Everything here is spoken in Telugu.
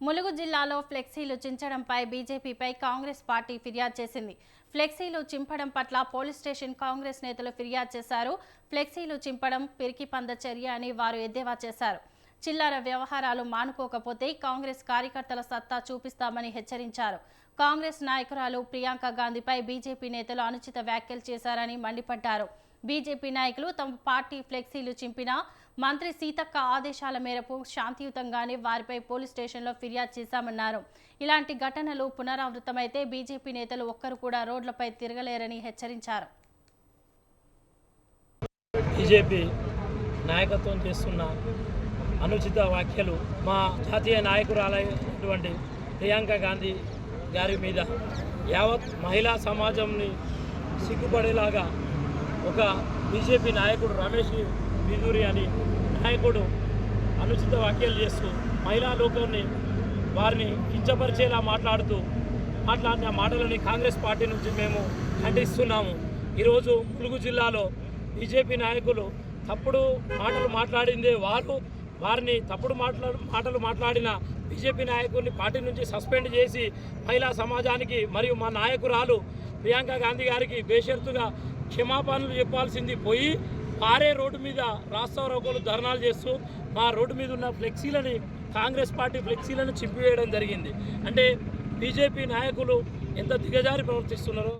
ములుగు జిల్లాలో ఫ్లెక్సీలు చించడంపై బీజేపీపై కాంగ్రెస్ పార్టీ ఫిర్యాదు చేసింది. ఫ్లెక్సీలు చింపడం పట్ల పోలీస్ స్టేషన్ కాంగ్రెస్ నేతలు ఫిర్యాదు చేశారు. ఫ్లెక్సీలు చింపడం పిరికి పంద చర్య అని వారు ఎద్దేవా చేశారు. చిల్లర వ్యవహారాలు మానుకోకపోతే కాంగ్రెస్ కార్యకర్తల సత్తా చూపిస్తామని హెచ్చరించారు. కాంగ్రెస్ నాయకురాలు ప్రియాంక గాంధీపై బీజేపీ నేతలు అనుచిత వ్యాఖ్యలు చేశారని మండిపడ్డారు. బీజేపీ నాయకులు తమ పార్టీ ఫ్లెక్సీలు చింపినా మంత్రి సీతక్క ఆదేశాల మేరకు శాంతియుతంగానే వారిపై పోలీస్ స్టేషన్లో ఫిర్యాదు చేశామన్నారు. ఇలాంటి ఘటనలు పునరావృతమైతే బీజేపీ నేతలు ఒక్కరు కూడా రోడ్లపై తిరగలేరని హెచ్చరించారు. బీజేపీ నాయకత్వం చేస్తున్న అనుచిత వ్యాఖ్యలు మా జాతీయ నాయకురాలైనటువంటి ప్రియాంక గాంధీ గారి మీద యావత్ మహిళా సమాజంని సిగ్గుపడేలాగా ఒక బీజేపీ నాయకుడు రమేష్ బిదూరి అని నాయకుడు అనుచిత వ్యాఖ్యలు చేస్తూ మహిళా లోకాన్ని వారిని కించపరిచేలా మాట్లాడుతూ మాట్లాడిన మాటలని కాంగ్రెస్ పార్టీ నుంచి మేము ఖండిస్తున్నాము. ఈరోజు ములుగు జిల్లాలో బీజేపీ నాయకులు తప్పుడు మాటలు మాట్లాడిందే వారు. వారిని తప్పుడు మాట్లాడు మాటలు మాట్లాడిన బీజేపీ నాయకుడిని పార్టీ నుంచి సస్పెండ్ చేసి మహిళా సమాజానికి మరియు మా నాయకురాలు ప్రియాంక గాంధీ గారికి బేషరతుగా క్షమాపణలు చెప్పాల్సింది పోయి పారే రోడ్డు మీద రాస్తారోకోలు ధర్నాలు చేస్తూ మా రోడ్డు మీద ఉన్న ఫ్లెక్సీలని కాంగ్రెస్ పార్టీ ఫ్లెక్సీలను చింపివేయడం జరిగింది. అంటే బీజేపీ నాయకులు ఎంత దిగజారి ప్రవర్తిస్తున్నారో?